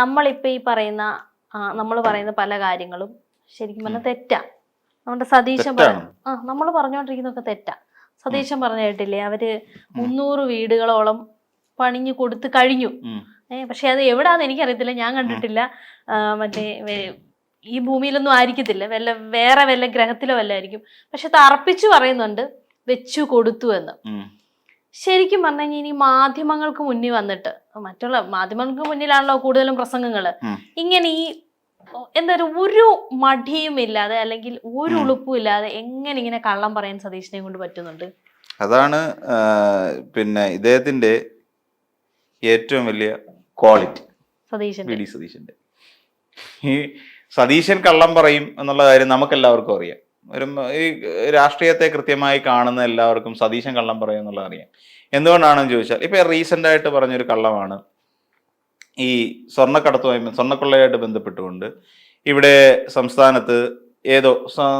നമ്മളിപ്പോ ഈ പറയുന്ന നമ്മൾ പറയുന്ന പല കാര്യങ്ങളും ശരിക്കും പറഞ്ഞാൽ തെറ്റാ. നമ്മുടെ സതീശൻ ആ നമ്മൾ പറഞ്ഞുകൊണ്ടിരിക്കുന്നതൊക്കെ തെറ്റാ. സതീശൻ പറഞ്ഞു കേട്ടില്ലേ? അവർ മുന്നൂറ് വീടുകളോളം പണിഞ്ഞു കൊടുത്തു കഴിഞ്ഞു. ഏഹ് പക്ഷെ അത് എവിടാന്ന് എനിക്കറിയത്തില്ല. ഞാൻ കണ്ടിട്ടില്ല. മറ്റേ ഈ ഭൂമിയിലൊന്നും ആയിരിക്കത്തില്ല. വല്ല വേറെ വല്ല ഗ്രഹത്തിലോ വല്ലായിരിക്കും പക്ഷെ തർപ്പിച്ചു പറയുന്നുണ്ട് വെച്ചു കൊടുത്തു എന്ന്. ശരിക്കും പറഞ്ഞു കഴിഞ്ഞാൽ ഇനി മാധ്യമങ്ങൾക്ക് മുന്നിൽ വന്നിട്ട് മറ്റുള്ള മാധ്യമങ്ങൾക്ക് മുന്നിലാണല്ലോ കൂടുതലും പ്രസംഗങ്ങൾ ഇങ്ങനെ ഈ എന്താ ഒരു മടിയും ഇല്ലാതെ അല്ലെങ്കിൽ ഒരു. ഉളുപ്പും ഇല്ലാതെ എങ്ങനെ ഇങ്ങനെ കള്ളം പറയാൻ സതീഷിനെ കൊണ്ട് പറ്റുന്നുണ്ട്? അതാണ് പിന്നെ ഇദ്ദേഹത്തിന്റെ ഏറ്റവും വലിയ ക്വാളിറ്റി. സതീശൻ വി ഡി സതീശന്റെ ഈ സതീശൻ കള്ളം പറയും എന്നുള്ള കാര്യം നമുക്കെല്ലാവർക്കും അറിയാം. ഒരു ഈ രാഷ്ട്രീയത്തെ കൃത്യമായി കാണുന്ന എല്ലാവർക്കും സതീശൻ കള്ളം പറയും എന്നുള്ളത് അറിയാം. എന്തുകൊണ്ടാണെന്ന് ചോദിച്ചാൽ ഇപ്പൊ റീസെന്റ് ആയിട്ട് പറഞ്ഞൊരു കള്ളമാണ്. ഈ സ്വർണക്കടത്തുമായി സ്വർണക്കൊള്ളയായിട്ട് ബന്ധപ്പെട്ടുകൊണ്ട് ഇവിടെ സംസ്ഥാനത്ത് ഏതോ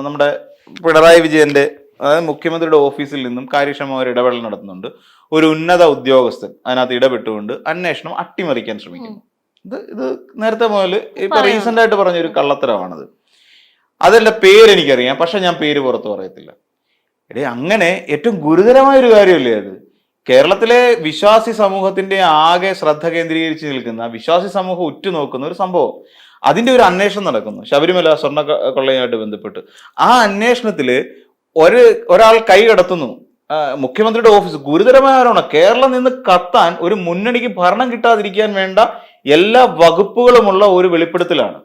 നമ്മുടെ പിണറായി വിജയന്റെ അതായത് മുഖ്യമന്ത്രിയുടെ ഓഫീസിൽ നിന്നും കാര്യക്ഷമമായ ഒരു ഇടപെടൽ നടത്തുന്നുണ്ട്. ഒരു ഉന്നത ഉദ്യോഗസ്ഥൻ അതിനകത്ത് ഇടപെട്ടുകൊണ്ട് അന്വേഷണം അട്ടിമറിക്കാൻ ശ്രമിക്കുന്നു. ഇത് ഇത് നേരത്തെ മുതൽ ഇപ്പൊ. റീസെന്റ് ആയിട്ട് പറഞ്ഞൊരു കള്ളത്തരമാണത്. അതല്ല പേര് എനിക്കറിയാം പക്ഷെ ഞാൻ പേര് പുറത്തു പറയത്തില്ല. എടേ അങ്ങനെ ഏറ്റവും ഗുരുതരമായ ഒരു കാര്യമല്ലേ അത്? കേരളത്തിലെ വിശ്വാസി സമൂഹത്തിന്റെ ആകെ ശ്രദ്ധ കേന്ദ്രീകരിച്ച് നിൽക്കുന്ന വിശ്വാസി സമൂഹം ഉറ്റുനോക്കുന്ന ഒരു സംഭവം. അതിന്റെ ഒരു അന്വേഷണം നടക്കുന്നു ശബരിമല സ്വർണ കൊള്ളയുമായിട്ട് ബന്ധപ്പെട്ട്. ആ അന്വേഷണത്തിൽ ഒരു ഒരാൾ കൈ കടത്തുന്നു. മുഖ്യമന്ത്രിയുടെ ഓഫീസ്. ഗുരുതരമായ ആരോപണം. കേരളം നിന്ന് കത്താൻ ഒരു മുന്നണിക്ക് ഭരണം കിട്ടാതിരിക്കാൻ വേണ്ട എല്ലാ വകുപ്പുകളുമുള്ള ഒരു വെളിപ്പെടുത്തലാണ്.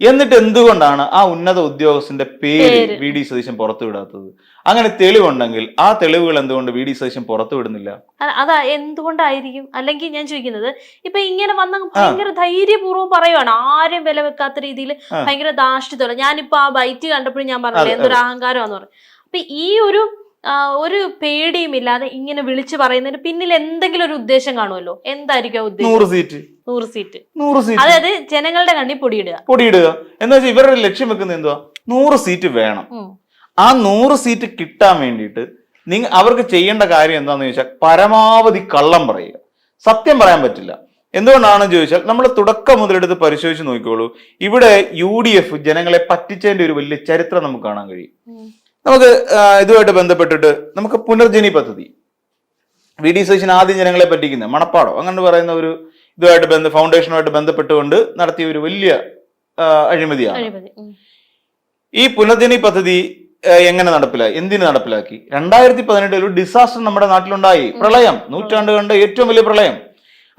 എന്നിട്ട് എന്തുകൊണ്ടാണ് ആ ഉന്നത ഉദ്യോഗസ്ഥന്റെ പേര്. വി ഡി സതീശൻ പുറത്തുവിടാത്തത് അങ്ങനെ തെളിവുണ്ടെങ്കിൽ ആ തെളിവുകൾ എന്തുകൊണ്ട് വി ഡി സതീശൻ പുറത്തുവിടുന്നില്ല അതാ എന്തുകൊണ്ടായിരിക്കും? അല്ലെങ്കിൽ ഞാൻ ചോദിക്കുന്നത് ഇപ്പൊ ഇങ്ങനെ വന്ന ഭയങ്കര ധൈര്യപൂർവം പറയുവാണ്. ആരും വില വെക്കാത്ത രീതിയിൽ. ഭയങ്കര ധാർഷ്ട്യത്തോടെ. ഞാനിപ്പോ ആ ബൈറ്റ് കണ്ടപ്പോഴും ഞാൻ പറഞ്ഞില്ലേ എന്തൊരു അഹങ്കാരമാന്ന് പറഞ്ഞു. അപ്പൊ ഈ ഒരു ഒരു പേടിയും ഇല്ലാതെ ഇങ്ങനെ വിളിച്ചു പറയുന്നതിന് പിന്നിൽ എന്തെങ്കിലും ഒരു ഉദ്ദേശം കാണുമല്ലോ? എന്തായിരിക്കും നൂറ് സീറ്റ് നൂറ് സീറ്റ് നൂറ് സീറ്റ് അതായത് ജനങ്ങളുടെ കണ്ണി പൊടിയിടുക. പൊടിയിടുക. എന്ന് വെച്ചാൽ ഇവരുടെ ലക്ഷ്യം വെക്കുന്നത് എന്തുവാ? നൂറ് സീറ്റ് വേണം. ആ നൂറ് സീറ്റ് കിട്ടാൻ വേണ്ടിയിട്ട് നിങ്ങൾ അവർക്ക് ചെയ്യേണ്ട കാര്യം എന്താണെന്ന് ചോദിച്ചാൽ പരമാവധി കള്ളം പറയുക. സത്യം പറയാൻ പറ്റില്ല. എന്തുകൊണ്ടാണ് ചോദിച്ചാൽ നമ്മൾ തുടക്കം മുതലെടുത്ത് പരിശോധിച്ച് നോക്കിക്കോളൂ. ഇവിടെ യു ഡി എഫ് ജനങ്ങളെ പറ്റിച്ചതിന്റെ ഒരു വലിയ ചരിത്രം നമുക്ക് കാണാൻ കഴിയും. നമുക്ക് ഇതുമായിട്ട് ബന്ധപ്പെട്ടിട്ട് നമുക്ക് പുനർജനി പദ്ധതി. വി ഡി സതീശൻ ആദ്യം ജനങ്ങളെ പറ്റിക്കുന്നത് മണപ്പാടോ അങ്ങനെ പറയുന്ന ഒരു ഇതുമായിട്ട് ബന്ധ ഫൗണ്ടേഷനുമായിട്ട് ബന്ധപ്പെട്ടുകൊണ്ട് നടത്തിയ ഒരു വലിയ അഴിമതിയാണ്. ഈ പുനർജനി പദ്ധതി എങ്ങനെ നടപ്പിലാക്കി എന്തിനു നടപ്പിലാക്കി? രണ്ടായിരത്തി പതിനെട്ടിൽ ഒരു ഡിസാസ്റ്റർ നമ്മുടെ നാട്ടിലുണ്ടായി. പ്രളയം നൂറ്റാണ്ട് കണ്ട ഏറ്റവും വലിയ പ്രളയം.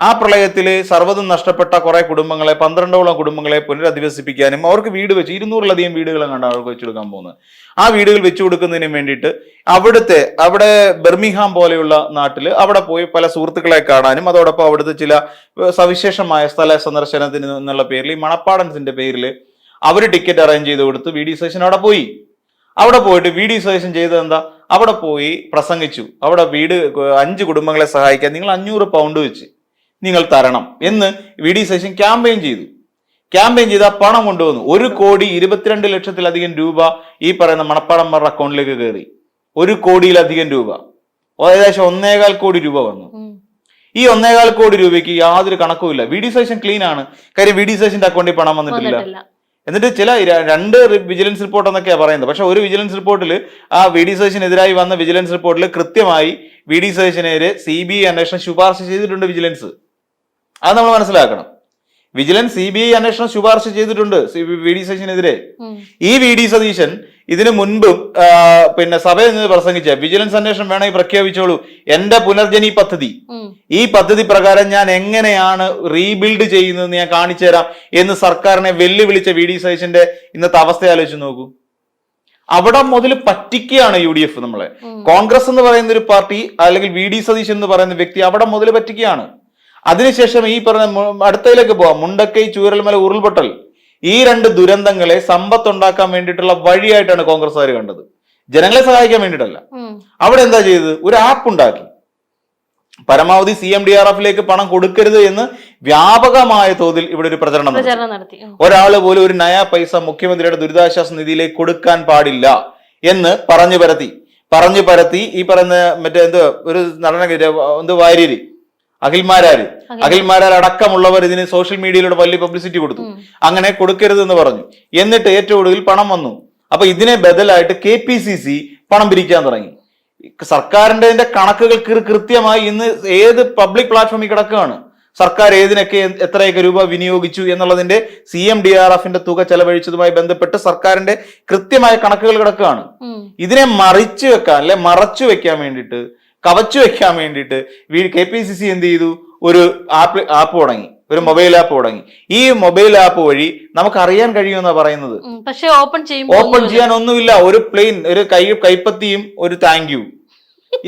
ആ പ്രളയത്തിൽ സർവതും നഷ്ടപ്പെട്ട കുറെ കുടുംബങ്ങളെ പന്ത്രണ്ടോളം കുടുംബങ്ങളെ പുനരധിവസിപ്പിക്കാനും അവർക്ക് വീട് വെച്ച് ഇരുന്നൂറിലധികം വീടുകൾ കണ്ടാണ് അവർക്ക് വെച്ചു കൊടുക്കാൻ പോകുന്നത്. ആ വീടുകൾ വെച്ചു കൊടുക്കുന്നതിന് വേണ്ടിയിട്ട് അവിടുത്തെ അവിടെ ബെർമിഹാം പോലെയുള്ള നാട്ടിൽ അവിടെ പോയി പല സുഹൃത്തുക്കളെ കാണാനും അതോടൊപ്പം അവിടുത്തെ ചില സവിശേഷമായ സ്ഥല സന്ദർശനത്തിന് എന്നുള്ള പേരിൽ ഈ മണപ്പാടൻസിന്റെ പേരിൽ അവർ ടിക്കറ്റ് അറേഞ്ച് ചെയ്ത് കൊടുത്ത് വി ഡി സേഷൻ അവിടെ പോയി. അവിടെ പോയിട്ട് വി ഡി സതീശൻ ചെയ്തത് എന്താ? അവിടെ പോയി പ്രസംഗിച്ചു. അവിടെ വീട് അഞ്ച് കുടുംബങ്ങളെ സഹായിക്കാൻ നിങ്ങൾ അഞ്ഞൂറ് പൗണ്ട് വെച്ച്. നിങ്ങൾ തരണം എന്ന് വി ഡി ശശി ക്യാമ്പയിൻ ചെയ്തു. ക്യാമ്പയിൻ ചെയ്ത് പണം കൊണ്ടുവന്നു. ഒരു കോടി ഇരുപത്തിരണ്ട് ലക്ഷത്തിലധികം രൂപ ഈ പറയുന്ന മണപ്പാടന്മാരുടെ അക്കൗണ്ടിലേക്ക് കയറി. ഒരു കോടിയിലധികം രൂപ. ഏകദേശം ഒന്നേകാൽ കോടി രൂപ വന്നു. ഈ ഒന്നേകാൽ കോടി രൂപയ്ക്ക് യാതൊരു കണക്കുമില്ല. വി ഡി സേഷൻ ക്ലീൻ ആണ്. കാര്യം വി ഡി സേഷന്റെ അക്കൗണ്ടിൽ പണം വന്നിട്ടില്ല. എന്നിട്ട് ചില രണ്ട് വിജിലൻസ് റിപ്പോർട്ട് എന്നൊക്കെയാണ് പറയുന്നത്. പക്ഷെ ഒരു വിജിലൻസ് റിപ്പോർട്ടിൽ ആ വി ഡി സേഷനെതിരായി വന്ന വിജിലൻസ് റിപ്പോർട്ടിൽ കൃത്യമായി വി ഡി സതീശനെതിരെ സി ബി ഐ അന്വേഷണം ശുപാർശ ചെയ്തിട്ടുണ്ട് വിജിലൻസ്. അത് നമ്മൾ മനസ്സിലാക്കണം. വിജിലൻസ് സി ബി ഐ അന്വേഷണം ശുപാർശ ചെയ്തിട്ടുണ്ട് വി ഡി സതീശനെതിരെ. ഈ വി ഡി സതീശൻ ഇതിനു മുൻപും പിന്നെ സഭയിൽ നിന്ന് പ്രസംഗിച്ച വിജിലൻസ് അന്വേഷണം വേണമെങ്കിൽ പ്രഖ്യാപിച്ചോളൂ. എന്റെ പുനർജനി പദ്ധതി. ഈ പദ്ധതി പ്രകാരം ഞാൻ എങ്ങനെയാണ് റീബിൽഡ് ചെയ്യുന്നതെന്ന് ഞാൻ കാണിച്ചു തരാം എന്ന് സർക്കാരിനെ വെല്ലുവിളിച്ച വി ഡി സതീശന്റെ ഇന്നത്തെ അവസ്ഥ ആലോചിച്ച് നോക്കൂ. അവിടെ മുതൽ പറ്റിക്കുകയാണ് യു ഡി എഫ് നമ്മളെ. കോൺഗ്രസ് എന്ന് പറയുന്ന ഒരു പാർട്ടി അല്ലെങ്കിൽ വി ഡി സതീശൻ എന്ന് പറയുന്ന വ്യക്തി അവിടെ മുതൽ പറ്റിക്കുകയാണ്. അതിനുശേഷം ഈ പറഞ്ഞ അടുത്തയിലേക്ക് പോവാം. മുണ്ടക്കൈ ചൂരൽമല ഉരുൾപൊട്ടൽ. ഈ രണ്ട് ദുരന്തങ്ങളെ സമ്പത്തുണ്ടാക്കാൻ വേണ്ടിയിട്ടുള്ള വഴിയായിട്ടാണ് കോൺഗ്രസ്സുകാർ കണ്ടത്. ജനങ്ങളെ സഹായിക്കാൻ വേണ്ടിയിട്ടല്ല. അവിടെ എന്താ ചെയ്തത്? ഒരു ആപ്പ് ഉണ്ടാക്കി. പരമാവധി സി എം ഡി ആർ എഫിലേക്ക് പണം കൊടുക്കരുത് എന്ന് വ്യാപകമായ തോതിൽ ഇവിടെ ഒരു പ്രചരണം നടത്തി. ഒരാൾ ഒരാൾ പോലും ഒരു നയാ പൈസ മുഖ്യമന്ത്രിയുടെ ദുരിതാശ്വാസ നിധിയിലേക്ക് കൊടുക്കാൻ പാടില്ല എന്ന് പറഞ്ഞു പരത്തി. പറഞ്ഞു പരത്തി ഈ പറയുന്ന മറ്റേ എന്ത് ഒരു നടന എന്ത് വാര്യര്? അഖിൽമാരാര്. അഖിൽമാരാർ അടക്കമുള്ളവർ ഇതിന് സോഷ്യൽ മീഡിയയിലൂടെ വലിയ പബ്ലിസിറ്റി കൊടുത്തു. അങ്ങനെ കൊടുക്കരുത് എന്ന് പറഞ്ഞു. എന്നിട്ട് ഏറ്റവും കൂടുതൽ പണം വന്നു. അപ്പൊ ഇതിനെ ബദലായിട്ട് കെ പി സി സി പണം പിരിക്കാൻ തുടങ്ങി. സർക്കാരിന്റെ കണക്കുകൾ കൃത്യമായി ഇന്ന് ഏത് പബ്ലിക് പ്ലാറ്റ്ഫോമിൽ കിടക്കുകയാണ്? സർക്കാർ ഏതിനൊക്കെ എത്രയൊക്കെ രൂപ വിനിയോഗിച്ചു എന്നുള്ളതിന്റെ സി എം ഡി ആർ എഫിന്റെ തുക ചെലവഴിച്ചതുമായി ബന്ധപ്പെട്ട് സർക്കാരിന്റെ കൃത്യമായ കണക്കുകൾ കിടക്കുകയാണ്. ഇതിനെ മറിച്ചു വെക്കാൻ അല്ലെ മറച്ചു വെക്കാൻ വേണ്ടിയിട്ട് കവച്ചു വെക്കാൻ വേണ്ടിയിട്ട് കെ പി സി സി എന്ത് ചെയ്തു? ഒരു ആപ്പ് ആപ്പ് തുടങ്ങി. ഒരു മൊബൈൽ ആപ്പ് തുടങ്ങി. ഈ മൊബൈൽ ആപ്പ് വഴി നമുക്ക് അറിയാൻ കഴിയുമെന്നാ പറയുന്നത്. പക്ഷേ ഓപ്പൺ ചെയ്യും ഓപ്പൺ ചെയ്യാൻ ഒന്നുമില്ല. ഒരു പ്ലെയിൻ ഒരു കൈ കൈപ്പത്തിയും ഒരു താങ്ക് യു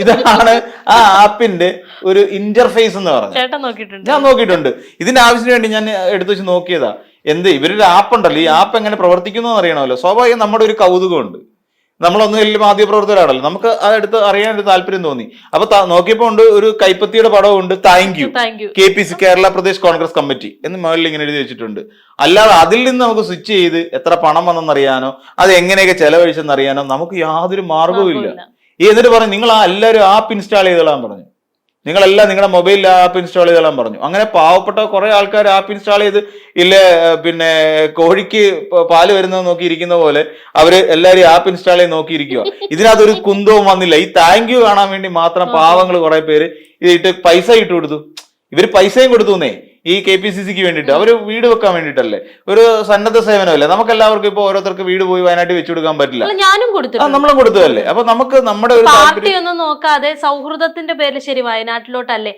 ഇതാണ് ആ ആപ്പിന്റെ ഒരു ഇന്റർഫേസ് എന്ന് പറഞ്ഞത് നോക്കിയിട്ടുണ്ട്. ഞാൻ നോക്കിയിട്ടുണ്ട്. ഇതിന്റെ ആവശ്യത്തിന് വേണ്ടി ഞാൻ എടുത്തു വെച്ച് നോക്കിയതാ. എന്ത്? ഇവരൊരു ആപ്പ് ഉണ്ടല്ലോ. ഈ ആപ്പ് എങ്ങനെ പ്രവർത്തിക്കുന്നു അറിയണമല്ലോ. സ്വാഭാവികം നമ്മുടെ ഒരു കൗതുകമുണ്ട്. നമ്മളൊന്നും വലിയ മാധ്യമപ്രവർത്തകരാണല്ലോ. നമുക്ക് അതെടുത്ത് അറിയാൻ ഒരു താല്പര്യം തോന്നി. അപ്പൊ നോക്കിയപ്പോ ഉണ്ട് ഒരു കൈപ്പത്തിയുടെ പടവും ഉണ്ട് thank you thank you K P C Kerala Pradesh Congress committee എന്ന് മുകളിൽ ഇങ്ങനെ എഴുതി വെച്ചിട്ടുണ്ട്. അല്ലാതെ അതിൽ നിന്ന് നമുക്ക് സ്വിച്ച് ചെയ്ത് എത്ര പണം വന്നെന്നറിയാനോ അത് എങ്ങനെയൊക്കെ ചെലവഴിച്ചെന്ന് അറിയാനോ നമുക്ക് യാതൊരു മാർഗവും ഇല്ല ഈ എന്നിട്ട് പറഞ്ഞു നിങ്ങൾ ആ എല്ലാവരും ആപ്പ് ഇൻസ്റ്റാൾ ചെയ്തോളാൻ പറഞ്ഞു. നിങ്ങളെല്ലാം നിങ്ങളുടെ മൊബൈലിൽ ആപ്പ് ഇൻസ്റ്റാൾ ചെയ്തെല്ലാം പറഞ്ഞു. അങ്ങനെ പാവപ്പെട്ട കുറെ ആൾക്കാർ ആപ്പ് ഇൻസ്റ്റാൾ ചെയ്ത് ഇല്ല പിന്നെ കോഴിക്ക് പാൽ വരുന്നത് നോക്കിയിരിക്കുന്ന പോലെ അവർ എല്ലാവരും ആപ്പ് ഇൻസ്റ്റാൾ ചെയ്ത് നോക്കിയിരിക്കുക ഇതിനകത്തൊരു കുന്തവും വന്നില്ല. ഈ താങ്ക് യു കാണാൻ വേണ്ടി മാത്രം പാവങ്ങൾ കുറെ പേര് ഇതിട്ട് പൈസ ഇട്ട് കൊടുത്തു. ഇവർ പൈസയും കൊടുത്തുന്നേ ഈ കെ പി സി സിക്ക് വേണ്ടിയിട്ട് അവർ വീട് വെക്കാൻ വേണ്ടിയിട്ടല്ലേ? ഒരു സന്നദ്ധ സേവനമല്ലേ? നമുക്ക് എല്ലാവർക്കും ഇപ്പൊ ഓരോരുത്തർക്ക് വീട് പോയി വയനാട്ടിൽ വെച്ചു കൊടുക്കാൻ പറ്റില്ല. ഞാനും കൊടുത്തു നമ്മളും കൊടുത്തതല്ലേ? അപ്പൊ നമുക്ക് നമ്മുടെ ഒരു പാർട്ടിയൊന്നും പാർട്ടി ഒന്നും നോക്കാതെ സൗഹൃദത്തിന്റെ പേരിൽ ശരി വയനാട്ടിലോട്ടല്ലേ?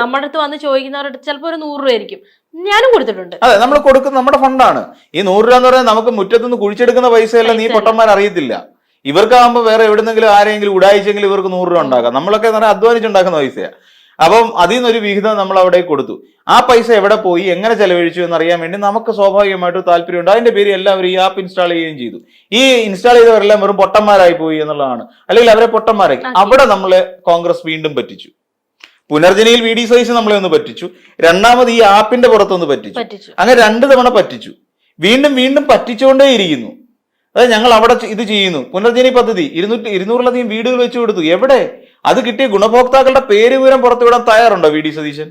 നമ്മുടെ അടുത്ത് വന്ന് ചോദിക്കുന്നവരുടെ ചിലപ്പോ ഒരു നൂറ് രൂപ ആയിരിക്കും ഞാനും കൊടുത്തിട്ടുണ്ട്. അതെ നമ്മൾ കൊടുക്കുന്ന നമ്മുടെ ഫണ്ടാണ്. ഈ നൂറ് രൂപ എന്ന് പറഞ്ഞാൽ നമുക്ക് മുറ്റത്തുനിന്ന് കുഴിച്ചെടുക്കുന്ന പൈസയല്ല നീ. പൊട്ടന്മാർ അറിയത്തില്ല. ഇവർക്കാകുമ്പോൾ വേറെ എവിടെന്നെങ്കിലും ആരെങ്കിലും ഉടായിച്ചെങ്കിലും ഇവർക്ക് നൂറ് രൂപ ഉണ്ടാക്കാം. നമ്മളൊക്കെ എന്ന് പറഞ്ഞാൽ അധ്വാനിച്ചുണ്ടാക്കുന്ന പൈസയാ. അപ്പം അതിൽ നിന്നൊരു വിഹിതം നമ്മൾ അവിടെ കൊടുത്തു. ആ പൈസ എവിടെ പോയി എങ്ങനെ ചെലവഴിച്ചു എന്നറിയാൻ വേണ്ടി നമുക്ക് സ്വാഭാവികമായിട്ട് താല്പര്യമുണ്ട്. അതിന്റെ പേര് എല്ലാവരും ഈ ആപ്പ് ഇൻസ്റ്റാൾ ചെയ്യുകയും ചെയ്തു. ഈ ഇൻസ്റ്റാൾ ചെയ്തവരെല്ലാം വെറും പൊട്ടന്മാരായി പോയി എന്നുള്ളതാണ്. അല്ലെങ്കിൽ അവരെ പൊട്ടന്മാരായി അവിടെ നമ്മളെ കോൺഗ്രസ് വീണ്ടും പറ്റിച്ചു. പുനർജനയിൽ വി ഡി സൈസ് നമ്മളെ ഒന്ന് പറ്റിച്ചു. രണ്ടാമത് ഈ ആപ്പിന്റെ പുറത്തൊന്ന് പറ്റിച്ചു. അങ്ങനെ രണ്ട് തവണ പറ്റിച്ചു. വീണ്ടും വീണ്ടും പറ്റിച്ചുകൊണ്ടേയിരിക്കുന്നു അതായത് ഞങ്ങൾ അവിടെ ഇത് ചെയ്യുന്നു. പുനർജനി പദ്ധതി. ഇരുന്നൂറ്റി ഇരുന്നൂറിലധികം വീടുകൾ വെച്ചു കൊടുത്തു. എവിടെ? അത് കിട്ടിയ ഗുണഭോക്താക്കളുടെ പേര് വിവരം പുറത്തുവിടാൻ തയ്യാറുണ്ടോ വി ഡി സതീശൻ.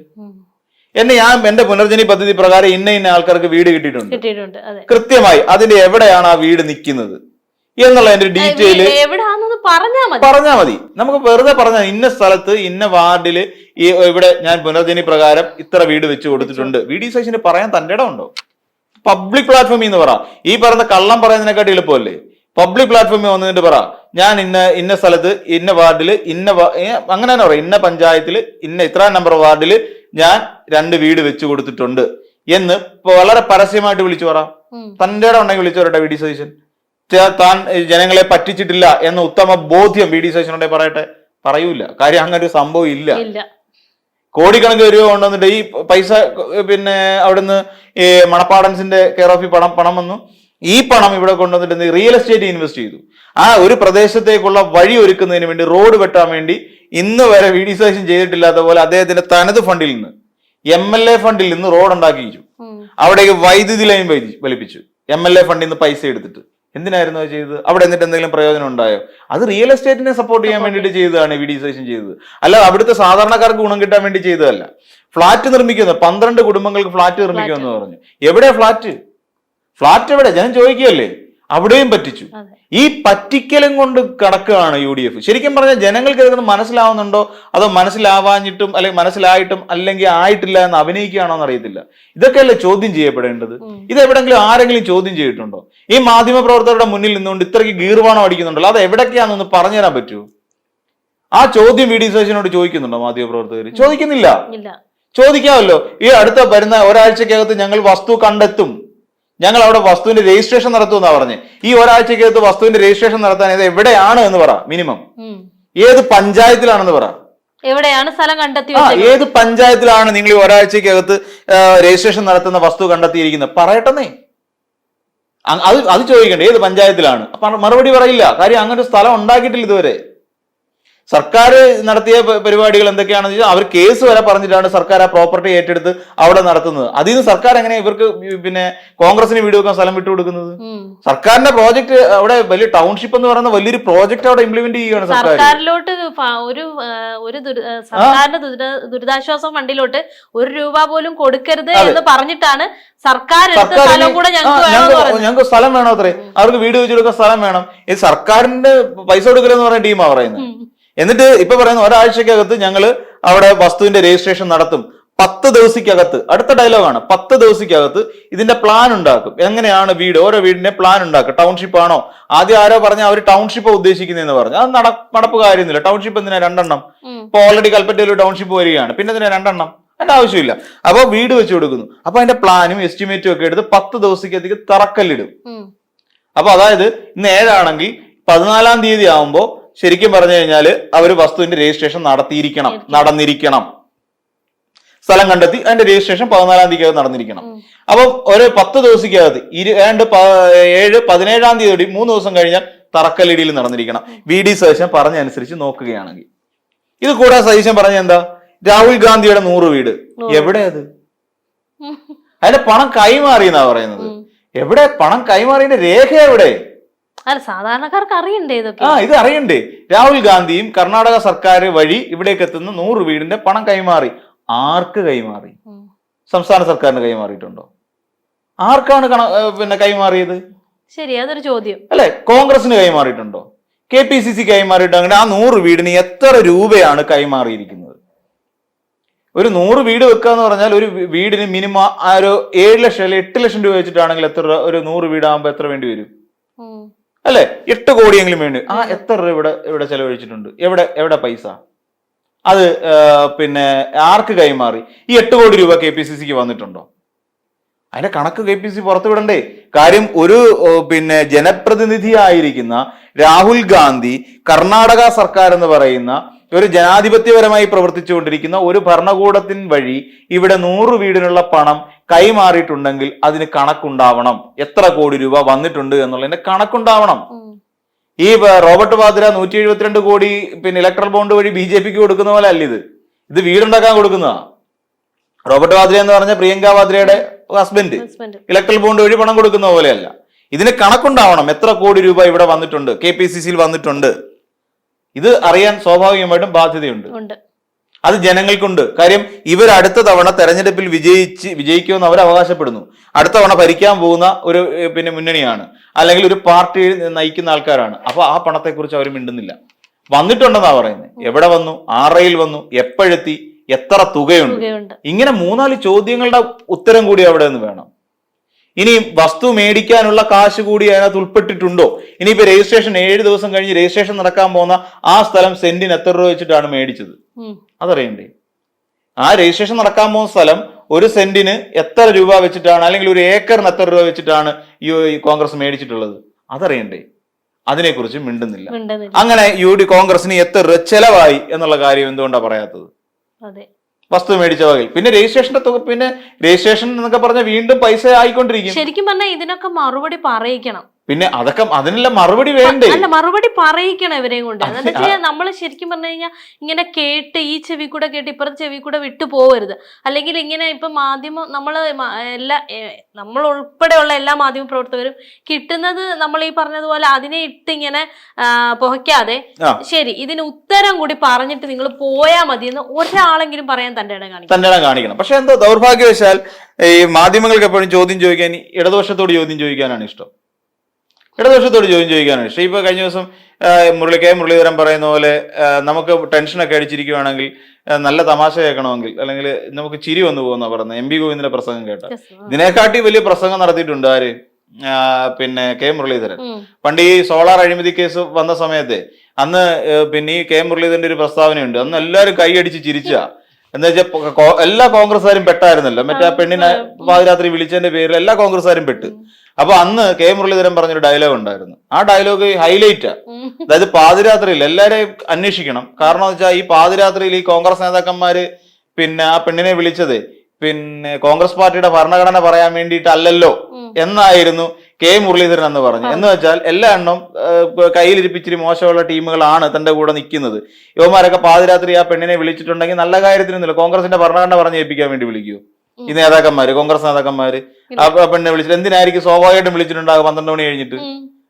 എന്നെ ഞാൻ എന്റെ പുനർജനി പദ്ധതി പ്രകാരം ഇന്ന ഇന്ന ആൾക്കാർക്ക് വീട് കിട്ടിയിട്ടുണ്ട്. കൃത്യമായി അതിന്റെ എവിടെയാണ് ആ വീട് നിൽക്കുന്നത് എന്നുള്ള എന്റെ ഡീറ്റെയിൽ പറഞ്ഞാ മതി. നമുക്ക് വെറുതെ പറഞ്ഞാൽ ഇന്ന സ്ഥലത്ത് ഇന്ന വാർഡിൽ ഈ ഇവിടെ ഞാൻ പുനർജനി പ്രകാരം ഇത്ര വീട് വെച്ച് കൊടുത്തിട്ടുണ്ട്. വി ഡി സതീശന് പറയാൻ തന്റെ ഇടം ഉണ്ടോ? പബ്ലിക് പ്ലാറ്റ്ഫോമിൽ നിന്ന് പറ. ഈ പറയുന്ന കള്ളം പറയുന്നതിനെക്കാട്ടി എളുപ്പമല്ലേ? പബ്ലിക് പ്ലാറ്റ്ഫോമിൽ വന്നിട്ട് പറ. ഞാൻ ഇന്ന ഇന്ന സ്ഥലത്ത് ഇന്ന വാർഡിൽ ഇന്ന അങ്ങനെ തന്നെ പറയാം. ഇന്ന പഞ്ചായത്തിൽ ഇന്ന ഇത്ര നമ്പർ വാർഡിൽ ഞാൻ രണ്ട് വീട് വെച്ചു കൊടുത്തിട്ടുണ്ട് എന്ന് വളരെ പരസ്യമായിട്ട് വിളിച്ചു പറ. തന്റെ ഉണ്ടെങ്കിൽ വിളിച്ചു പറയട്ടെ വി ഡി സതീശൻ. താൻ ജനങ്ങളെ പറ്റിച്ചിട്ടില്ല എന്ന ഉത്തമ ബോധ്യം വി ഡി സതീശനുണ്ടെ പറയട്ടെ. പറയൂല. കാര്യം അങ്ങനെ ഒരു സംഭവം ഇല്ല. ഇല്ല. കോടിക്കണക്കിന് രൂപ കൊണ്ടുവന്നിട്ട് ഈ പൈസ പിന്നെ അവിടുന്ന് ഈ മണപ്പാടൻസിന്റെ കെയർ ഓഫിൽ പണം പണം വന്നു. ഈ പണം ഇവിടെ കൊണ്ടുവന്നിട്ട് റിയൽ എസ്റ്റേറ്റ് ഇൻവെസ്റ്റ് ചെയ്തു. ആ ഒരു പ്രദേശത്തേക്കുള്ള വഴി ഒരുക്കുന്നതിന് വേണ്ടി റോഡ് വെട്ടാൻ വേണ്ടി ഇന്ന് വരെ വി ഡി സതീശൻ ചെയ്തിട്ടില്ലാത്ത പോലെ അദ്ദേഹത്തിന്റെ തനത് ഫണ്ടിൽ നിന്ന് എം എൽ എ ഫണ്ടിൽ നിന്ന് റോഡ് ഉണ്ടാക്കിച്ചു. അവിടേക്ക് വൈദ്യുതി ലൈൻ വൈദ്യു വലിപ്പിച്ചു. എം എൽ എ ഫണ്ടിൽ നിന്ന് പൈസ എടുത്തിട്ട്. എന്തിനായിരുന്നു അത് ചെയ്തത്? അവിടെ എന്നിട്ട് എന്തെങ്കിലും പ്രയോജനം ഉണ്ടായോ? അത് റിയൽ എസ്റ്റേറ്റിനെ സപ്പോർട്ട് ചെയ്യാൻ വേണ്ടിയിട്ട് ചെയ്തതാണ് വി ഡി സതീശൻ ചെയ്തത്. അല്ല അവിടുത്തെ സാധാരണക്കാർക്ക് ഗുണം കിട്ടാൻ വേണ്ടി ചെയ്തതല്ല. ഫ്ളാറ്റ് നിർമ്മിക്കുന്നത് പന്ത്രണ്ട് കുടുംബങ്ങൾക്ക് ഫ്ളാറ്റ് നിർമ്മിക്കുമെന്ന് പറഞ്ഞു. എവിടെ ഫ്ലാറ്റ്? ഫ്ലാറ്റ് എവിടെ? ജനം ചോദിക്കുകയല്ലേ? അവിടെയും പറ്റിച്ചു. ഈ പറ്റിക്കലും കൊണ്ട് കടക്കുകയാണ് യു ഡി എഫ്. ശരിക്കും പറഞ്ഞാൽ ജനങ്ങൾക്ക് ഇതൊക്കെ മനസ്സിലാവുന്നുണ്ടോ? അതോ മനസ്സിലാവാഞ്ഞിട്ടും അല്ലെങ്കിൽ മനസ്സിലായിട്ടും അല്ലെങ്കിൽ ആയിട്ടില്ല എന്ന് അഭിനയിക്കുകയാണോ എന്ന് അറിയത്തില്ല ഇതൊക്കെയല്ലേ ചോദ്യം ചെയ്യപ്പെടേണ്ടത്. ഇത് എവിടെങ്കിലും ആരെങ്കിലും ചോദ്യം ചെയ്തിട്ടുണ്ടോ? ഈ മാധ്യമ പ്രവർത്തകരുടെ മുന്നിൽ നിന്നുകൊണ്ട് ഇത്രയ്ക്ക് ഗീർവാണം അടിക്കുന്നുണ്ടല്ലോ. അത് എവിടൊക്കെയാണെന്ന് പറഞ്ഞു തരാൻ പറ്റുമോ? ആ ചോദ്യം വി ഡി സതീശനോട് ചോദിക്കുന്നുണ്ടോ മാധ്യമ പ്രവർത്തകർ ചോദിക്കുന്നില്ല. ചോദിക്കാമല്ലോ. ഈ അടുത്ത വരുന്ന ഒരാഴ്ചക്കകത്ത് ഞങ്ങൾ വസ്തു കണ്ടെത്തും. ഞങ്ങൾ അവിടെ വസ്തുവിന്റെ രജിസ്ട്രേഷൻ നടത്തുമെന്നാ പറഞ്ഞ്. ഈ ഒരാഴ്ചക്കകത്ത് വസ്തുവിന്റെ രജിസ്ട്രേഷൻ നടത്താൻ ഇത് എവിടെയാണ് എന്ന് പറ മിനിമം. ഏത് പഞ്ചായത്തിലാണെന്ന് പറ. എവിടെയാണ് സ്ഥലം കണ്ടെത്തി? ഏത് പഞ്ചായത്തിലാണ് നിങ്ങൾ ഈ ഒരാഴ്ചക്കകത്ത് രജിസ്ട്രേഷൻ നടത്തുന്ന വസ്തു കണ്ടെത്തിയിരിക്കുന്നത്? പറയട്ടെന്നേ. അത് അത് ചോദിക്കണ്ടേ ഏത് പഞ്ചായത്തിലാണ്? മറുപടി പറയില്ല. കാര്യം അങ്ങനെ ഒരു സ്ഥലം ഉണ്ടാക്കിയിട്ടില്ല ഇതുവരെ. സർക്കാർ നടത്തിയ പരിപാടികൾ എന്തൊക്കെയാണെന്ന് വെച്ചാൽ അവർ കേസ് വരെ പറഞ്ഞിട്ടാണ് സർക്കാർ ആ പ്രോപ്പർട്ടി ഏറ്റെടുത്ത് അവിടെ നടത്തുന്നത്. അതിൽ നിന്ന് സർക്കാർ എങ്ങനെ ഇവർക്ക് പിന്നെ കോൺഗ്രസിന് വീട് വെക്കാൻ സ്ഥലം വിട്ടു കൊടുക്കുന്നത്? സർക്കാരിന്റെ പ്രോജക്ട് അവിടെ വലിയ ടൗൺഷിപ്പ് എന്ന് പറയുന്ന വലിയൊരു പ്രോജക്ട് അവിടെ ഇംപ്ലിമെന്റ് ചെയ്യുകയാണ് സർക്കാരിലോട്ട് ഒരു ഒരു സർക്കാരിന്റെ ദുരിതാശ്വാസ ഫണ്ടിലോട്ട് ഒരു രൂപ പോലും കൊടുക്കരുത് എന്ന് പറഞ്ഞിട്ടാണ് സർക്കാർ സ്ഥലം കൂടെ ഞങ്ങൾക്ക് സ്ഥലം വേണോ അത്രേ. അവർക്ക് വീട് വെച്ചു കൊടുക്കാൻ സ്ഥലം വേണം. ഈ സർക്കാരിന്റെ പൈസ കൊടുക്കലെന്ന് പറയുന്ന ടീമാ പറയുന്നത്. എന്നിട്ട് ഇപ്പൊ പറയുന്ന ഒരാഴ്ചക്കകത്ത് ഞങ്ങൾ അവിടെ വസ്തുവിന്റെ രജിസ്ട്രേഷൻ നടത്തും. പത്ത് ദിവസിക്കകത്ത് അടുത്ത ഡയലോഗാണ് പത്ത് ദിവസിക്കകത്ത് ഇതിന്റെ പ്ലാൻ ഉണ്ടാക്കും. എങ്ങനെയാണ് വീട് ഓരോ വീടിന്റെ പ്ലാൻ ഉണ്ടാക്കുക. ടൗൺഷിപ്പ് ആണോ? ആദ്യം ആരോ പറഞ്ഞ അവർ ടൗൺഷിപ്പ് ഉദ്ദേശിക്കുന്നതെന്ന് പറഞ്ഞു. അത് നട നടപ്പ് കാര്യമൊന്നുമില്ല. ടൗൺഷിപ്പ് എന്തിനാ രണ്ടെണ്ണം. ഇപ്പൊ ഓൾറെഡി കൽപ്പറ്റയിൽ ടൗൺഷിപ്പ് വരികയാണ്. പിന്നെ എന്തിനാ രണ്ടെണ്ണം? അതിന്റെ ആവശ്യമില്ല. അപ്പൊ വീട് വെച്ച് കൊടുക്കുന്നു. അപ്പൊ അതിന്റെ പ്ലാനും എസ്റ്റിമേറ്റും ഒക്കെ എടുത്ത് പത്ത് ദിവസത്തേക്ക് തറക്കല്ലിടും. അപ്പൊ അതായത് ഇന്ന് ഏഴാണെങ്കിൽ പതിനാലാം തീയതി ആവുമ്പോ ശരിക്കും പറഞ്ഞു കഴിഞ്ഞാൽ അവർ വസ്തുവിന്റെ രജിസ്ട്രേഷൻ നടത്തിയിരിക്കണം നടന്നിരിക്കണം. സ്ഥലം കണ്ടെത്തി അതിന്റെ രജിസ്ട്രേഷൻ പതിനാലാം തീയതി നടന്നിരിക്കണം. അപ്പൊ ഒരു പത്ത് ദിവസക്കകത്ത് ഇരു ഏണ്ട് പ- ഏഴ് പതിനേഴാം തീയതി മൂന്ന് ദിവസം കഴിഞ്ഞാൽ തറക്കല്ലിടിയിൽ നടന്നിരിക്കണം. വി ഡി സജഷൻ പറഞ്ഞനുസരിച്ച് നോക്കുകയാണെങ്കിൽ. ഇത് കൂടാതെ സജഷൻ പറഞ്ഞ എന്താ? രാഹുൽ ഗാന്ധിയുടെ നൂറ് വീട്. എവിടെ അത്. അതിന്റെ പണം കൈമാറി എന്നാ പറയുന്നത്. എവിടെ? പണം കൈമാറിയതിന്റെ രേഖ എവിടെ? അല്ല സാധാരണക്കാർക്ക് അറിയണ്ടേ ഇതൊക്കെ? ആ ഇത് അറിയണ്ടേ. രാഹുൽ ഗാന്ധിയും കർണാടക സർക്കാർ വഴി ഇവിടേക്ക് എത്തുന്ന നൂറ് വീടിന്റെ പണം കൈമാറി. ആർക്ക് കൈമാറി? സംസ്ഥാന സർക്കാരിന് കൈമാറിയിട്ടുണ്ടോ? ആർക്കാണ് കണ പിന്നെ കൈമാറിയത്? ശരി അതൊരു ചോദ്യം. അല്ലെ കോൺഗ്രസിന് കൈമാറിയിട്ടുണ്ടോ? കെ പി സി സി കൈമാറിയിട്ടുണ്ടെങ്കിൽ ആ നൂറ് വീടിന് എത്ര രൂപയാണ് കൈമാറിയിരിക്കുന്നത്? ഒരു നൂറ് വീട് വെക്കുക എന്ന് പറഞ്ഞാൽ ഒരു വീടിന് മിനിമം ആ ഒരു ഏഴ് ലക്ഷം അല്ലെങ്കിൽ എട്ട് ലക്ഷം രൂപ വെച്ചിട്ടാണെങ്കിൽ എത്ര ഒരു നൂറ് വീടാകുമ്പോൾ എത്ര വേണ്ടി വരും. അല്ലെ? എട്ട് കോടിയെങ്കിലും വേണ്ടി. ആ എത്ര രൂപ ഇവിടെ ഇവിടെ ചെലവഴിച്ചിട്ടുണ്ട്? എവിടെ എവിടെ പൈസ? അത് പിന്നെ ആർക്ക് കൈമാറി? ഈ എട്ട് കോടി രൂപ കെ പി സി സിക്ക് വന്നിട്ടുണ്ടോ? അതിന്റെ കണക്ക് കെ പി സി പുറത്തുവിടണ്ടേ കാര്യം ഒരു പിന്നെ പിന്നെ ജനപ്രതിനിധിയായിരിക്കുന്ന രാഹുൽ ഗാന്ധി കർണാടക സർക്കാർ എന്ന് പറയുന്ന ഒരു ജനാധിപത്യപരമായി പ്രവർത്തിച്ചുകൊണ്ടിരിക്കുന്ന ഒരു ഭരണകൂടത്തിൻ വഴി ഇവിടെ നൂറ് വീടിനുള്ള പണം കൈമാറിയിട്ടുണ്ടെങ്കിൽ അതിന് കണക്കുണ്ടാവണം. എത്ര കോടി രൂപ വന്നിട്ടുണ്ട് എന്നുള്ളതിന്റെ കണക്കുണ്ടാവണം. ഈ റോബർട്ട് വാദ്ര നൂറ്റി എഴുപത്തിരണ്ട് കോടി പിന്നെ ഇലക്ട്രൽ ബോണ്ട് വഴി ബി ജെ പിക്ക് കൊടുക്കുന്ന പോലെ അല്ല ഇത്. ഇത് വീടുണ്ടാക്കാൻ കൊടുക്കുന്നതാ. റോബർട്ട് വാദ്ര എന്ന് പറഞ്ഞ പ്രിയങ്ക വാദ്രയുടെ ഹസ്ബൻഡ് ഇലക്ട്രൽ ബോണ്ട് വഴി പണം കൊടുക്കുന്ന പോലെയല്ല. ഇതിന് കണക്കുണ്ടാവണം എത്ര കോടി രൂപ ഇവിടെ വന്നിട്ടുണ്ട്. കെ പി സി സിയിൽ വന്നിട്ടുണ്ട്. ഇത് അറിയാൻ സ്വാഭാവികമായിട്ടും ബാധ്യതയുണ്ട്. അത് ജനങ്ങൾക്കുണ്ട്. കാര്യം ഇവർ അടുത്ത തവണ തെരഞ്ഞെടുപ്പിൽ വിജയിച്ച് വിജയിക്കുമെന്ന് അവർ അവകാശപ്പെടുന്നു. അടുത്ത തവണ ഭരിക്കാൻ പോകുന്ന ഒരു പിന്നെ മുന്നണിയാണ്. അല്ലെങ്കിൽ ഒരു പാർട്ടി നയിക്കുന്ന ആൾക്കാരാണ്. അപ്പൊ ആ പണത്തെക്കുറിച്ച് അവർ മിണ്ടുന്നില്ല. വന്നിട്ടുണ്ടെന്നാ പറയുന്നത് എവിടെ വന്നു? ആറയിൽ വന്നു. എപ്പോഴെത്തി? എത്ര തുകയുണ്ട്. ഇങ്ങനെ മൂന്നാൽ ചോദ്യങ്ങളുടെ ഉത്തരം കൂടി അവിടെ നിന്ന് വേണം. ഇനി വസ്തു മേടിക്കാനുള്ള കാശ് കൂടി അതിനകത്ത് ഉൾപ്പെട്ടിട്ടുണ്ടോ? ഇനിയിപ്പോ രജിസ്ട്രേഷൻ ഏഴ് ദിവസം കഴിഞ്ഞ് രജിസ്ട്രേഷൻ നടക്കാൻ പോകുന്ന ആ സ്ഥലം സെന്റിന് എത്ര രൂപ വെച്ചിട്ടാണ് മേടിച്ചത്. അതറിയണ്ടേ? ആ രജിസ്ട്രേഷൻ നടക്കാൻ പോകുന്ന സ്ഥലം ഒരു സെന്റിന് എത്ര രൂപ വെച്ചിട്ടാണ് അല്ലെങ്കിൽ ഒരു ഏക്കറിന് എത്ര രൂപ വെച്ചിട്ടാണ് ഈ കോൺഗ്രസ് മേടിച്ചിട്ടുള്ളത്? അതറിയണ്ടേ? അതിനെക്കുറിച്ച് മിണ്ടുന്നില്ല. മിണ്ടുന്നില്ല. അങ്ങനെ യു ഡി കോൺഗ്രസിന് എത്ര രൂപ ചെലവായി എന്നുള്ള കാര്യം എന്തുകൊണ്ടാണ് പറയാത്തത്? അതെ. വസ്തു മേടിച്ച വകയിൽ. പിന്നെ രജിസ്ട്രേഷന്റെ തുക പിന്നെ രജിസ്ട്രേഷൻ എന്നൊക്കെ പറഞ്ഞാൽ വീണ്ടും പൈസ ആയിക്കൊണ്ടിരിക്കും. ശരിക്കും പറഞ്ഞാൽ ഇതിനൊക്കെ മറുപടി പറയിക്കണം. പിന്നെ അതൊക്കെ അതിനെല്ലാം മറുപടി വേണ്ടേ? അല്ല മറുപടി പറയിക്കണം ഇവരെയും കൊണ്ട്. നമ്മൾ ശരിക്കും പറഞ്ഞു കഴിഞ്ഞാൽ ഇങ്ങനെ കേട്ട് ഈ ചെവി കൂടെ കേട്ട് ഇപ്പുറത്തെ ചെവി കൂടെ വിട്ടു പോവരുത്. അല്ലെങ്കിൽ ഇങ്ങനെ ഇപ്പൊ മാധ്യമം നമ്മൾ എല്ലാ നമ്മൾ ഉൾപ്പെടെയുള്ള എല്ലാ മാധ്യമ പ്രവർത്തകരും കിട്ടുന്നത് നമ്മൾ ഈ പറഞ്ഞതുപോലെ അതിനെ ഇട്ട് ഇങ്ങനെ പുകയ്ക്കാതെ ശരി ഇതിന് ഉത്തരം കൂടി പറഞ്ഞിട്ട് നിങ്ങൾ പോയാൽ മതി എന്ന് ഒരാളെങ്കിലും പറയാൻ തന്റെ ഇടം കാണിക്കണം. തന്റെ ഇടം കാണിക്കണം. പക്ഷെ എന്തോ ദൗർഭാഗ്യവശാൽ ഈ മാധ്യമങ്ങൾക്ക് എപ്പോഴും ചോദ്യം ചോദിക്കാൻ ഇടതുവശത്തോട് ഇടതുപക്ഷത്തോട് ചോദ്യം ചോദിക്കാനാണ് ഇഷ്ടം. ഇടതുപക്ഷത്തോട് ചോദ്യം ചോദിക്കാനാണ്. പക്ഷേ ഇപ്പോൾ കഴിഞ്ഞ ദിവസം മുരളി കെ മുരളീധരൻ പറയുന്ന പോലെ നമുക്ക് ടെൻഷനൊക്കെ അടിച്ചിരിക്കുവാണെങ്കിൽ ആ, നല്ല തമാശ കേൾക്കണമെങ്കിൽ അല്ലെങ്കിൽ നമുക്ക് ചിരി വന്നു പോകുന്ന പറയുന്നത്. എം ബി ഗോവിന്ദിന്റെ പ്രസംഗം കേട്ട. ഇതിനെക്കാട്ടി വലിയ പ്രസംഗം നടത്തിയിട്ടുണ്ട് ആര്? പിന്നെ കെ മുരളീധരൻ. പണ്ട് ഈ സോളാർ അഴിമതി കേസ് വന്ന സമയത്ത് അന്ന് പിന്നെ ഈ കെ മുരളീധരന്റെ ഒരു പ്രസ്താവനയുണ്ട്. അന്ന് എല്ലാവരും കൈയടിച്ച് ചിരിച്ച. എന്താ വെച്ചാൽ എല്ലാ കോൺഗ്രസ്സുകാരും പെട്ടായിരുന്നല്ലോ. മറ്റേ ആ പെണ്ണിനെ പാതിരാത്രി വിളിച്ചതിന്റെ പേരിൽ എല്ലാ കോൺഗ്രസ്സുകാരും പെട്ട്. അപ്പൊ അന്ന് കെ മുരളീധരൻ പറഞ്ഞൊരു ഡയലോഗ് ഉണ്ടായിരുന്നു. ആ ഡയലോഗ് ഹൈലൈറ്റാ. അതായത് പാതിരാത്രിയിൽ എല്ലാരെയും അന്വേഷിക്കണം. കാരണം എന്ന് വെച്ചാൽ ഈ പാതിരാത്രിയിൽ ഈ കോൺഗ്രസ് നേതാക്കന്മാര് പിന്നെ ആ പെണ്ണിനെ വിളിച്ചത് പിന്നെ കോൺഗ്രസ് പാർട്ടിയുടെ ഭരണഘടന പറയാൻ വേണ്ടിയിട്ടല്ലല്ലോ. എന്നായിരുന്നു കെ മുരളീധരൻ എന്ന് പറഞ്ഞു. എന്ന് വെച്ചാൽ എല്ലാ എണ്ണം കയ്യിലിരിപ്പിച്ചിരി മോശമുള്ള ടീമുകളാണ് തന്റെ കൂടെ നിൽക്കുന്നത്. യുവമാരൊക്കെ പാതിരാത്രി ആ പെണ്ണിനെ വിളിച്ചിട്ടുണ്ടെങ്കിൽ നല്ല കാര്യത്തിനൊന്നുമില്ല കോൺഗ്രസിന്റെ ഭരണഘടന പറഞ്ഞ് ഏൽപ്പിക്കാൻ വേണ്ടി വിളിക്കൂ ഈ നേതാക്കന്മാര് കോൺഗ്രസ് നേതാക്കന്മാര്. ആ പെണ്ണെ പെണ്ണിനെ വിളിച്ചിട്ട് എന്തിനായിരിക്കും സ്വാഭാവികമായിട്ടും വിളിച്ചിട്ടുണ്ടാകും പന്ത്രണ്ട് മണി കഴിഞ്ഞിട്ട്.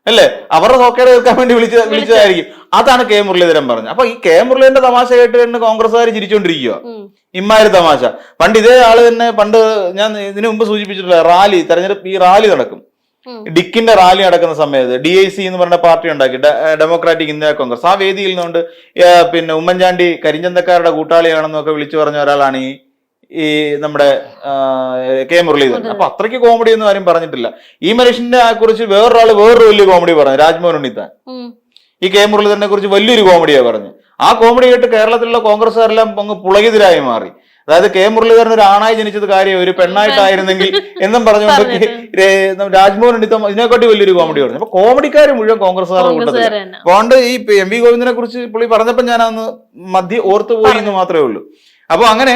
അല്ലേ? അവരുടെ സോക്കേട് കേൾക്കാൻ വേണ്ടി വിളിച്ച വിളിച്ചതായിരിക്കും. അതാണ് കെ മുരളീധരൻ പറഞ്ഞത്. അപ്പൊ ഈ കെ മുരളീധരന്റെ തമാശ കേട്ട് തന്നെ കോൺഗ്രസ്സുകാർ ചിരിച്ചോണ്ടിരിക്കുക ഇമ്മാര് തമാശ. പണ്ട് ഇതേ ആൾ തന്നെ പണ്ട് ഞാൻ ഇതിനു മുമ്പ് സൂചിപ്പിച്ചിട്ടുള്ള റാലി തെരഞ്ഞെടുപ്പ് ഈ റാലി നടക്കും. ഡിക്കിന്റെ റാലി നടക്കുന്ന സമയത്ത് ഡി ഐ സി എന്ന് പറഞ്ഞ പാർട്ടി ഉണ്ടാക്കി ഡെമോക്രാറ്റിക് ഇന്ത്യ കോൺഗ്രസ് ആ വേദിയിൽ നിന്നുകൊണ്ട് പിന്നെ ഉമ്മൻചാണ്ടി കരിഞ്ചന്തക്കാരുടെ കൂട്ടാളിയാണെന്നൊക്കെ വിളിച്ചു പറഞ്ഞ ഒരാളാണ് ഈ ഈ നമ്മുടെ കെ മുരളീധരൻ. അപ്പൊ അത്രയ്ക്ക് കോമഡി ഒന്നും ആരും പറഞ്ഞിട്ടില്ല. ഈ മനുഷ്യന്റെ കുറിച്ച് വേറൊരാൾ വേറൊരു വലിയ കോമഡി പറഞ്ഞു രാജ്മോഹൻ ഉണ്ണിത്താൻ. ഈ കെ മുരളീധരനെ കുറിച്ച് വലിയൊരു കോമഡിയാ പറഞ്ഞു ആ കോമഡി കേട്ട് കേരളത്തിലുള്ള കോൺഗ്രസ്സുകാരെല്ലാം അങ്ങ് പുളകിതരായി മാറി. അതായത് കെ മുരളീധരൻ ഒരു ആണായി ജനിച്ചത് കാര്യം ഒരു പെണ്ണായിട്ടായിരുന്നെങ്കിൽ എന്നും പറഞ്ഞുകൊണ്ട് രാജ്മോഹൻ ഉണ്ണിത്തം ഇതിനെക്കാട്ടി വലിയൊരു കോമഡി പറഞ്ഞു. അപ്പൊ കോമഡിക്കാർ മുഴുവൻ കോൺഗ്രസ്സുകാരുടെ കൂട്ടത്തിൽ അതുകൊണ്ട് ഈ എം വി ഗോവിന്ദനെ കുറിച്ച് പുള്ളി പറഞ്ഞപ്പോൾ ഞാൻ അന്ന് മധ്യ ഓർത്തു പോയി എന്ന് മാത്രമേ ഉള്ളൂ. അപ്പൊ അങ്ങനെ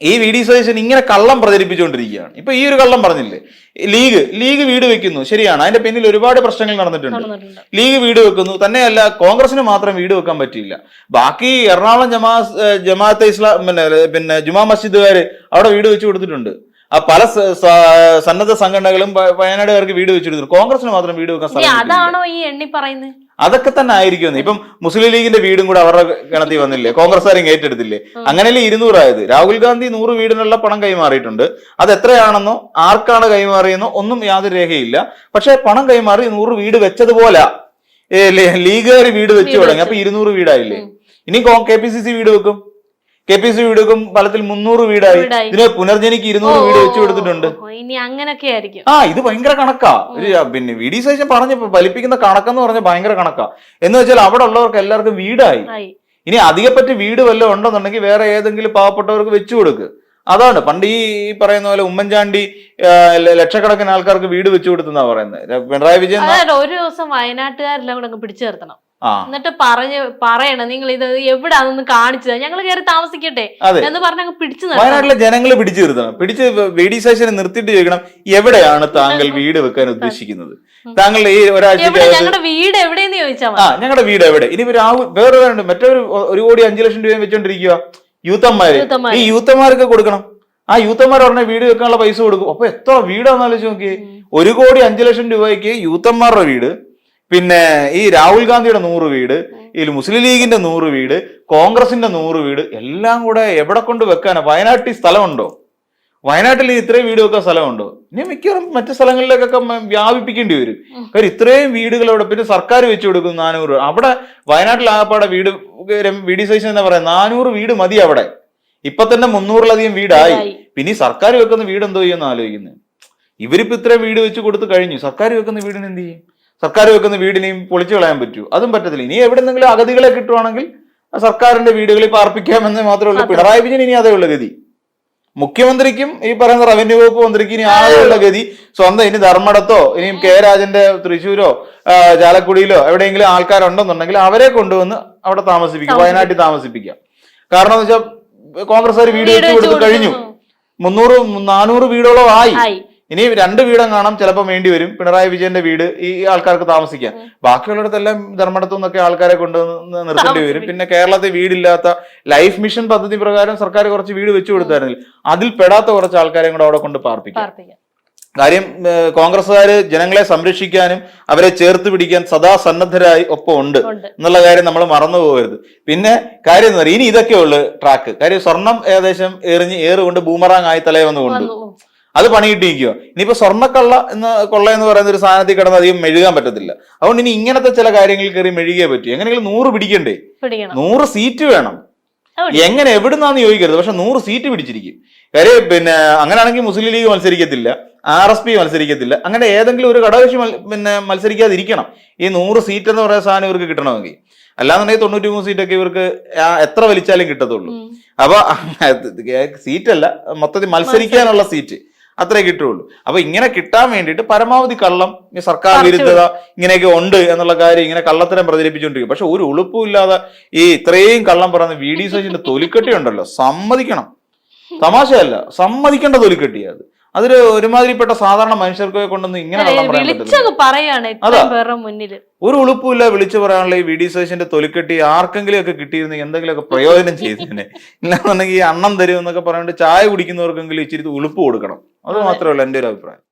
ഈ വി ഡി സതീശൻ ഇങ്ങനെ കള്ളം പ്രചരിപ്പിച്ചുകൊണ്ടിരിക്കുകയാണ്. ഇപ്പൊ ഈ ഒരു കള്ളം പറഞ്ഞില്ലേ? ലീഗ് ലീഗ് വീട് വെക്കുന്നു. ശരിയാണ്. അതിന്റെ പിന്നിൽ ഒരുപാട് പ്രശ്നങ്ങൾ നടന്നിട്ടുണ്ട്. ലീഗ് വീട് വെക്കുന്നു. തന്നെയല്ല കോൺഗ്രസിന് മാത്രം വീട് വെക്കാൻ പറ്റിയില്ല. ബാക്കി എറണാകുളം ജമാ ജമാഅത്തെ ഇസ്ലാം പിന്നെ പിന്നെ ജുമാ മസ്ജിദുകാർ അവിടെ വീട് വെച്ച് കൊടുത്തിട്ടുണ്ട്. ആ പല സന്നദ്ധ സംഘടനകളും വയനാടുകാർക്ക് വീട് വെച്ചിട്ടുണ്ട് കോൺഗ്രസിന് മാത്രം വീട് വെക്കാൻ അതാണോ ഈ എണ്ണി പറയുന്നത്? അതൊക്കെ തന്നെ ആയിരിക്കും ഇപ്പം മുസ്ലിം ലീഗിന്റെ വീടും കൂടെ അവരുടെ ഗണത്തിൽ വന്നില്ലേ? കോൺഗ്രസ്സുകാരും ഏറ്റെടുത്തില്ലേ? അങ്ങനെയല്ലേ ഇരുന്നൂറായത്? രാഹുൽ ഗാന്ധി നൂറ് വീടിനുള്ള പണം കൈമാറിയിട്ടുണ്ട്. അത് എത്രയാണെന്നോ ആർക്കാണ് കൈമാറിയെന്നോ ഒന്നും യാതൊരു രേഖയില്ല. പക്ഷെ പണം കൈമാറി നൂറ് വീട് വെച്ചതുപോലെ. ലീഗുകാർ വീട് വെച്ച് തുടങ്ങി. അപ്പൊ ഇരുന്നൂറ് വീടായില്ലേ? ഇനി കെ പി സി സി വീട് വെക്കും? കെ പി സി വീടും ഫലത്തിൽ മുന്നൂറ് വീടായി. വീടായി. ഇതിന് പുനർജനിക്ക് ഇരുന്നൂറ് വീട് വെച്ചു കൊടുത്തിട്ടുണ്ട്. ഓ, ഇനി അങ്ങനൊക്കെ ആയിരിക്കും. ആ ഇത് ഭയങ്കര കണക്കാ. ഒരു പിന്നെ വി ഡി സതീശൻ പറഞ്ഞ ഫലിപ്പിക്കുന്ന കണക്കെന്ന് പറഞ്ഞ ഭയങ്കര കണക്കാ. എന്ന് വെച്ചാൽ അവിടെ ഉള്ളവർക്ക് എല്ലാവർക്കും വീടായി. ആയി. ഇനി അധികപ്പറ്റി വീട് വല്ലതും ഉണ്ടെന്നുണ്ടെങ്കിൽ വേറെ ഏതെങ്കിലും പാവപ്പെട്ടവർക്ക് വെച്ചു കൊടുക്ക്. അതാണ് പണ്ട് ഈ ഈ പറയുന്ന പോലെ ഉമ്മൻചാണ്ടി ആ, ല- ലക്ഷക്കണക്കിന് ആൾക്കാർക്ക് വീട് വെച്ചു കൊടുത്തെന്നാ പറയുന്നത്. പിണറായി വിജയൻ ന- അതായത് ഒരു ദിവസം വയനാട്ടുകാരെല്ലാം കൂടെ അങ്ങ് പിടിച്ചു നിർത്തണം. എന്നിട്ട് പറഞ്ഞ് പറയണം നിങ്ങൾ ഇത് എവിടാണെന്ന് കാണിച്ചത്? ഞങ്ങൾ കയറി താമസിക്കട്ടെ എന്ന് പറഞ്ഞു പിടിച്ചു വയനാട്ടിലെ ജനങ്ങൾ പിടിച്ചു നിർത്തണം. പിടിച്ച് വി ഡി സതീശനെ നിർത്തിയിട്ട് ചോദിക്കണം എവിടെയാണ് താങ്കൾ വീട് വെക്കാൻ ഉദ്ദേശിക്കുന്നത്? താങ്കൾ ഈ ഒരാഴ്ച ഞങ്ങളുടെ വീട് എവിടെയെന്ന് ചോദിച്ചാൽ ആ ഞങ്ങളുടെ വീട് എവിടെ? ഇനി രാഹുൽ വേറെ മറ്റൊരു ഒരു കോടി അഞ്ചു ലക്ഷം രൂപയും വെച്ചോണ്ടിരിക്കുക യൂത്തന്മാര് യൂത്തന്മാര്. ഈ യൂത്തന്മാർക്ക് കൊടുക്കണം. ആ യൂത്തന്മാർ പറഞ്ഞ വീട് വെക്കാനുള്ള പൈസ കൊടുക്കും. അപ്പൊ എത്ര വീടാന്ന് ആലോചിച്ച് നോക്കിയേ. ഒരു കോടി അഞ്ചു ലക്ഷം രൂപയ്ക്ക് യൂത്തന്മാരുടെ വീട് പിന്നെ ഈ രാഹുൽ ഗാന്ധിയുടെ നൂറ് വീട് ഈ മുസ്ലിം ലീഗിന്റെ നൂറ് വീട് കോൺഗ്രസിന്റെ നൂറ് വീട് എല്ലാം കൂടെ എവിടെ കൊണ്ട് വെക്കാനാ? വയനാട്ടിൽ സ്ഥലമുണ്ടോ? വയനാട്ടിൽ ഇത്രയും വീട് വെക്കാൻ സ്ഥലമുണ്ടോ? ഇനി മിക്കവാറും മറ്റു സ്ഥലങ്ങളിലേക്കൊക്കെ വ്യാപിപ്പിക്കേണ്ടി വരും. കാര്യം ഇത്രയും വീടുകൾ അവിടെ പിന്നെ സർക്കാർ വെച്ചു കൊടുക്കും നാനൂറ് അവിടെ വയനാട്ടിൽ ആകപ്പാടെ വീട് വി ഡി സൈസ് എന്താ പറയാ നാനൂറ് വീട് മതി അവിടെ. ഇപ്പൊ തന്നെ മുന്നൂറിലധികം വീടായി. വീടായി. പിന്നെ ഈ സർക്കാർ വെക്കുന്ന വീട് എന്തോ ചെയ്യുമെന്ന് ആലോചിക്കുന്നത് ഇവരിപ്പോ ഇത്രയും വീട് വെച്ച് കൊടുത്തു കഴിഞ്ഞു. സർക്കാർ വെക്കുന്ന വീടിന് എന്ത് ചെയ്യും? സർക്കാർ വെക്കുന്ന വീടിനെയും പൊളിച്ചു കളയാൻ പറ്റൂ. അതും പറ്റത്തില്ല. ഇനി എവിടെന്നെങ്കിലും അഗതികളെ കിട്ടുവാണെങ്കിൽ സർക്കാരിന്റെ വീടുകളിൽ പാർപ്പിക്കാമെന്ന് മാത്രമേ ഉള്ളൂ. പിണറായി വിജയൻ ഇനി അതേ ഉള്ള ഗതി. മുഖ്യമന്ത്രിക്കും ഈ പറയുന്ന റവന്യൂ വകുപ്പ് മന്ത്രിക്ക് ഇനി ആകെയുള്ള ഗതി. സ്വന്തം ഇനി ധർമ്മടത്തോ ഇനിയും കെ രാജന്റെ തൃശ്ശൂരോ ചാലക്കുടിയിലോ എവിടെയെങ്കിലും ആൾക്കാരുണ്ടെന്നുണ്ടെങ്കിൽ അവരെ കൊണ്ടുവന്ന് അവിടെ താമസിപ്പിക്കാം. വയനാട്ടിൽ താമസിപ്പിക്കാം. കാരണം എന്ന് വെച്ചാൽ കോൺഗ്രസ്സുകാർ വീട് വെച്ച് കൊടുത്ത് കഴിഞ്ഞു. മുന്നൂറ് നാനൂറ് വീടോളം ആയി. ആയി. ഇനി രണ്ട് വീടും കാണാം ചിലപ്പോൾ വേണ്ടി വരും. പിണറായി വിജയന്റെ വീട് ഈ ആൾക്കാർക്ക് താമസിക്കാൻ. ബാക്കിയുള്ളിടത്തെല്ലാം ധർമ്മടത്തു നിന്നൊക്കെ ആൾക്കാരെ കൊണ്ടുവന്ന് നിർത്തേണ്ടി വരും. പിന്നെ കേരളത്തിൽ വീടില്ലാത്ത ലൈഫ് മിഷൻ പദ്ധതി പ്രകാരം സർക്കാർ കുറച്ച് വീട് വെച്ചു കൊടുത്തായിരുന്നില്ല. അതിൽ പെടാത്ത കുറച്ച് ആൾക്കാരെയും കൂടെ അവിടെ കൊണ്ട് പാർപ്പിക്കാം. കാര്യം കോൺഗ്രസ്സുകാർ ജനങ്ങളെ സംരക്ഷിക്കാനും അവരെ ചേർത്ത് പിടിക്കാൻ സദാ സന്നദ്ധരായി ഒപ്പം ഉണ്ട്. എന്നുള്ള കാര്യം നമ്മൾ മറന്നു പോകരുത്. പിന്നെ കാര്യം എന്ന് പറയും ഇനി ഇതൊക്കെ ഉള്ളു ട്രാക്ക്. കാര്യം സ്വർണം ഏകദേശം എറിഞ്ഞ് ഏറുകൊണ്ട് ബൂമറാങ് ആയി തലേ വന്ന് കൊണ്ടു വന്നു. അത് പണിയിട്ടിരിക്കുക ഇനിയിപ്പോ സ്വർണക്കള്ള എന്ന് കൊള്ള എന്ന് പറയുന്ന ഒരു സാധനത്തിൽ കിടന്ന് അധികം മെഴുകാൻ പറ്റത്തില്ല. അതുകൊണ്ട് ഇനി ഇങ്ങനത്തെ ചില കാര്യങ്ങളിൽ കയറി മെഴുകിയേ പറ്റൂ. എങ്ങനെയെങ്കിലും നൂറ് പിടിക്കണ്ടേ? പിടിക്കണം. നൂറ് സീറ്റ് വേണം. എങ്ങനെ എവിടുന്നാന്ന് ചോദിക്കരുത്. പക്ഷെ നൂറ് സീറ്റ് പിടിച്ചിരിക്കും. കാര്യം പിന്നെ അങ്ങനെയാണെങ്കിൽ മുസ്ലിം ലീഗ് മത്സരിക്കത്തില്ല ആർ എസ് പി മത്സരിക്കത്തില്ല അങ്ങനെ ഏതെങ്കിലും ഒരു ഘടകകക്ഷി പിന്നെ മത്സരിക്കാതിരിക്കണം. ഈ നൂറ് സീറ്റ് എന്ന് പറയുന്ന സാധനം ഇവർക്ക് കിട്ടണമെങ്കിൽ. അല്ലാന്നുണ്ടെങ്കിൽ തൊണ്ണൂറ്റി മൂന്ന് സീറ്റൊക്കെ ഇവർക്ക് എത്ര വലിച്ചാലും കിട്ടത്തുള്ളൂ. അപ്പൊ സീറ്റല്ല മൊത്തത്തിൽ മത്സരിക്കാനുള്ള സീറ്റ്. അത്രേ കിട്ടുള്ളൂ അപ്പൊ ഇങ്ങനെ കിട്ടാൻ വേണ്ടിയിട്ട് പരമാവധി കള്ളം ഈ സർക്കാർ വിരുദ്ധത ഇങ്ങനെയൊക്കെ ഉണ്ട് എന്നുള്ള കാര്യം ഇങ്ങനെ കള്ളത്തരം പ്രചരിപ്പിച്ചുകൊണ്ടിരിക്കും. പക്ഷെ ഒരു ഉളുപ്പും ഇല്ലാതെ ഈ ഇത്രയും കള്ളം പറയുന്ന വി ഡി സജിന്റെ തൊലിക്കെട്ടി ഉണ്ടല്ലോ. സമ്മതിക്കണം. തമാശയല്ല. സമ്മതിക്കേണ്ട തൊലിക്കെട്ടി അത്. അതൊരു ഒരുമാതിരിപ്പെട്ട സാധാരണ മനുഷ്യർക്ക് കൊണ്ടൊന്നും ഇങ്ങനെ പറയാണ് ഒരു ഉളുപ്പുമില്ല വിളിച്ചു പറയാനുള്ള ഈ വി ഡി സതീശന്റെ തൊലിക്കെട്ടി ആർക്കെങ്കിലും ഒക്കെ കിട്ടിയിരുന്നെങ്കിൽ എന്തെങ്കിലുമൊക്കെ പ്രയോജനം ചെയ്തതിനെ ഇല്ലാന്നുണ്ടെങ്കിൽ ഈ അണ്ണം തരും എന്നൊക്കെ പറഞ്ഞിട്ട് ചായ കുടിക്കുന്നവർക്കെങ്കിലും ഇച്ചിരി ഉളുപ്പ് കൊടുക്കണം. അത് മാത്രമല്ല എന്റെ ഒരു അഭിപ്രായം.